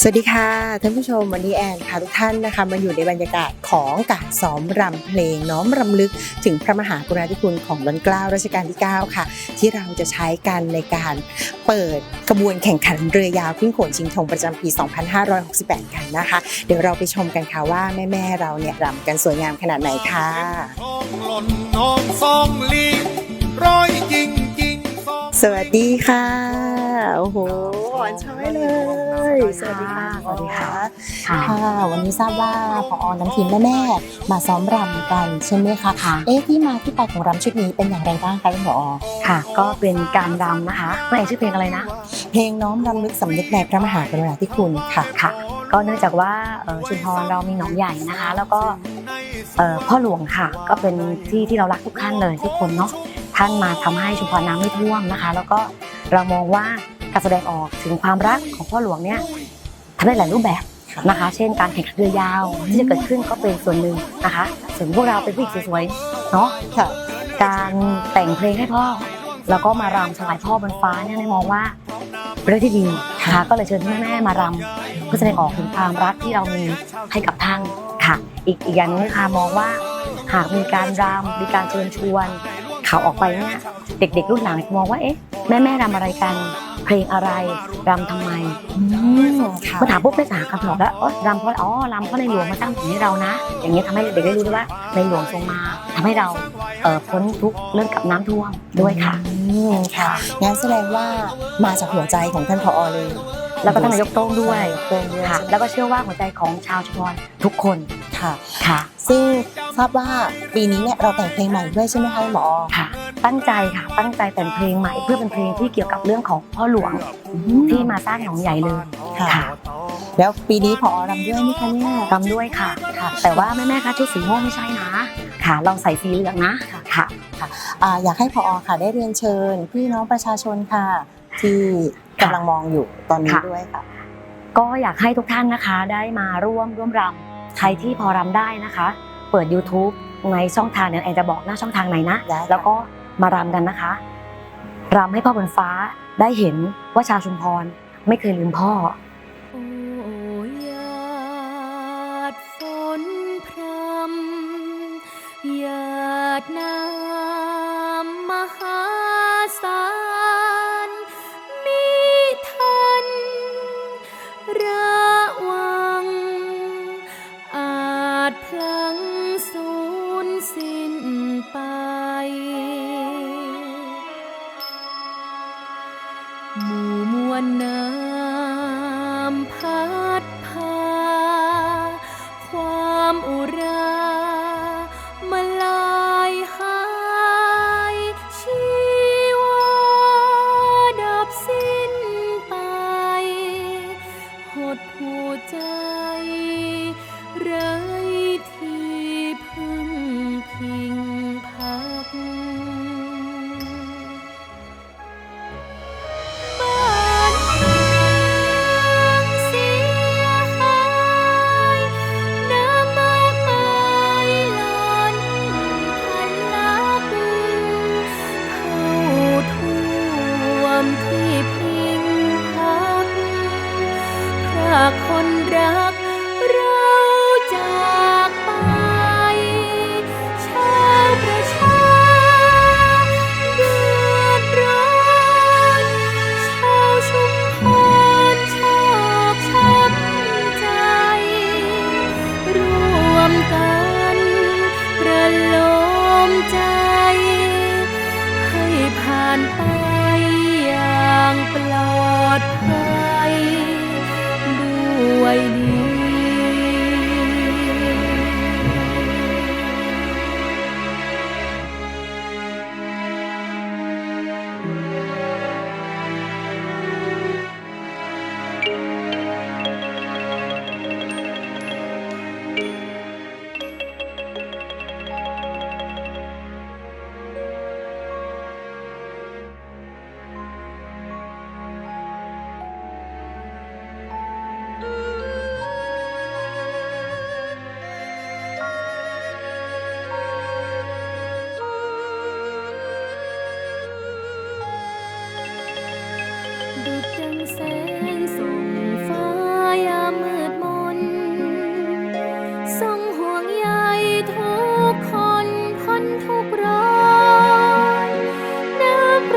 สวัสดีค่ะท่านผู้ชมวันนี้แอนพาทุกท่านนะคะมาอยู่ในบรรยากาศของการซ้อมรำเพลงน้อมรำลึกถึงพระมหากรุณาธิคุณของรัชกาลรัชกาลที่ 9 ค่ะ ที่เราจะใช้กันในการเปิดกระบวนแข่งขันเรือยาวขึ้นโขนชิงธงประจำปี 2568 กันนะคะ เดี๋ยวเราไปชมกันค่ะว่าแม่ๆเราเนี่ยรำกันสวยงามขนาดไหนค่ะสวัสดีค่ะโอ้โห อ่อนช้อยเลย สวัสดีค่ะ สวัสดีค่ะ ค่ะ วันนี้ทราบว่าพอน้ำทีมแม่ๆมาซ้อมรำกันใช่ไหมคะค่ะ เอ๊ะที่มาที่ไปของรำชุดนี้เป็นอย่างไรบ้างคะคุณผอค่ะ ก็เป็นการรำนะคะไม่เอกชื่อเพลงอะไรนะ เพลงน้อมรำลึกสำนึกในพระมหากรุณาธิคุณค่ะ ค่ะ ก็เนื่องจากว่าเอ่อชุมพรเรามีหนองใหญ่นะคะ แล้วก็เอ่อพ่อหลวงค่ะ ก็เป็นที่ที่เรารักทุกท่านเลยทุกคนเนาะ ท่านมาทำให้ชุมพรน้ำไม่ท่วมนะคะ แล้วก็เรามองว่า การแสดงออกถึงความรักของพ่อหลวงเนี่ยทำได้หลายรูปแบบนะคะ เช่นการแข่งขันเรือยาวที่จะเกิดขึ้นก็เป็นส่วนหนึ่งนะคะส่วนพวกเราเป็นผู้หญิงสวยๆเนาะค่ะการแต่งเพลงให้พ่อ แล้วก็มารำถวายพ่อบนฟ้าเนี่ยในมองว่าเป็นเรื่องที่ดีค่ะก็เลยเชิญแม่ๆมารำเพื่อแสดงออกถึงความรักที่เรามีให้กับท่านค่ะ อีกอีกอย่างหนึงนะคะมองว่าหากมีการรำมีการเชิญชวน ข่าวออกไปเนี่ยเด็กๆรุ่นหลังมองว่าเอ๊ะแม่ๆรำอะไรกัน เพลงอะไรรำทำไมอืมค่ะมาถามปุ๊บได้สาคำตอบแล้วอ๋อรำเพราะอ๋อรำเพราะในหลวงมาตั้งเพลงให้เรานะ อย่างนี้ยทำให้เด็กๆได้รู้ด้วยว่าในหลวงทรงมาทำให้เราเอ่อพ้นทุกข์เรื่องกับน้ำท่วมด้วยค่ะอืมค่ะงั้นแสดงว่ามาจากหัวใจของท่านผอเลย แล้วก็ท่านนายกโต้งด้วยตรงด้วยค่ะแล้วก็เชื่อว่าหัวใจของชาวชุมพรทุกคนค่ะ ค่ะ ซึ่งทราบว่าปีนี้เนี่ยเราแต่งเพลงใหม่ด้วยใช่ไหมคะคุณหมอค่ะ ตั้งใจค่ะ ตั้งใจแต่งเพลงใหม่เพื่อเป็นเพลงที่เกี่ยวกับเรื่องของพ่อหลวงที่มาสร้างหนองใหญ่เลยค่ะค่ะแล้วปีนี้ผอรำด้วยไหมคะเนี่ยรำด้วยค่ะค่ะ แต่ว่าแม่แม่ๆคะชุดสีม่วงไม่ใช่นะค่ะเราใส่สีเหลืองนะค่ะอ่าอยากให้พอค่ะได้เรียนเชิญพี่น้องประชาชนค่ะ ที่ กำลังมองอยู่ตอนนี้ค่ะด้วยค่ะ ก็อยากให้ทุกท่านนะคะ ได้มาร่วมร่วมรำใครที่พอรำได้นะคะ เปิด YouTube ในช่องทางเดี๋ยวแอนจะบอกหน้าช่องทางไหนนะได้ค่ะแล้วก็มารำกันนะคะรำให้พ่อบนฟ้าได้เห็นว่าชาวชุมพรไม่เคยลืมพ่อโอ้หยาดฝนพรำหยาดน้ำมหา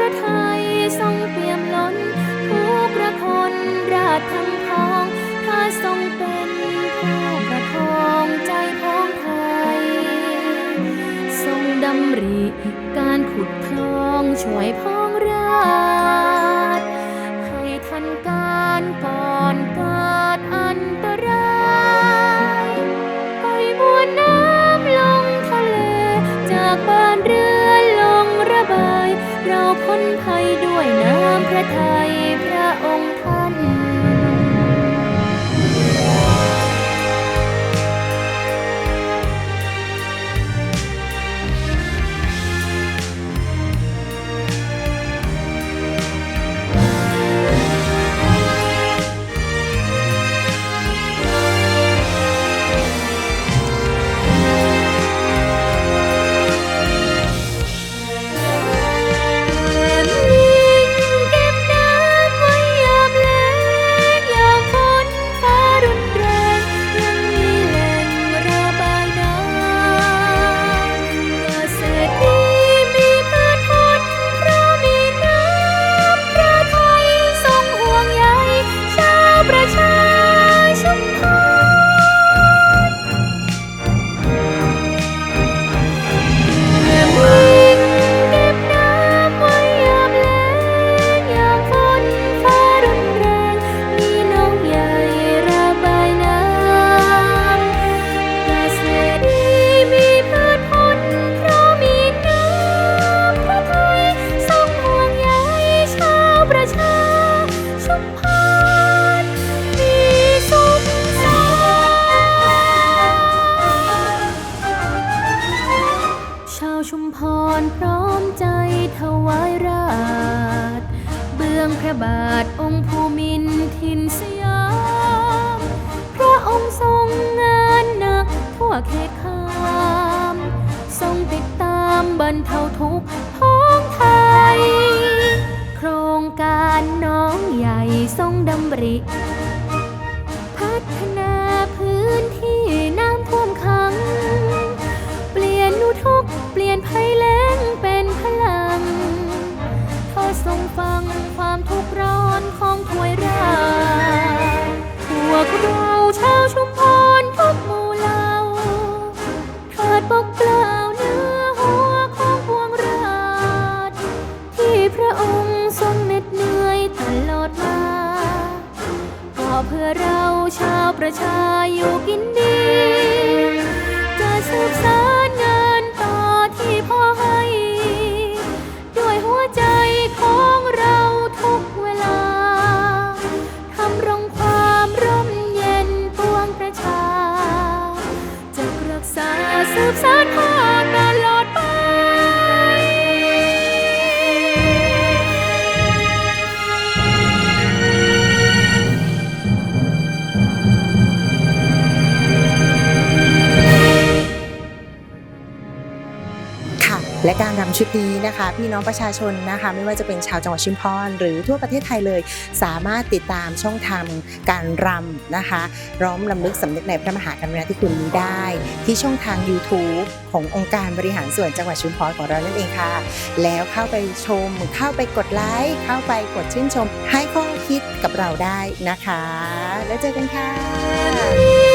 รือไทยทรงเปี่ยมล้นผู้ประคนราชทั้งท้องถ้าทรงเป็นผู้ประทองใจของไทย ทรงดำริการขุดคลองช่วยพ่อ องพระบาทองค์ภูมินทินสยาม พระองค์ทรงงานหนักทั่วเขตขามทรงติดตามบรรเทาทุกข์พ้องไทย โครงการน้องใหญ่ทรงดำริ พัฒนา ชุดนี้นะคะ พี่น้องประชาชนนะคะ ไม่ว่าจะเป็นชาวจังหวัดชุมพรหรือทั่วประเทศไทยเลย สามารถติดตามช่องทางการรำนะคะ ร้อมลำลึกสำนึกในพระมหากรุณาธิคุณนี้ได้ ที่ช่องทาง YouTube ขององค์การบริหารส่วนจังหวัดชุมพรของเรานั่นเองค่ะ แล้วเข้าไปชม เข้าไปกดไลค์เข้าไปกดชื่นชม ให้ข้อคิดกับเราได้นะคะ แล้วเจอกันค่ะ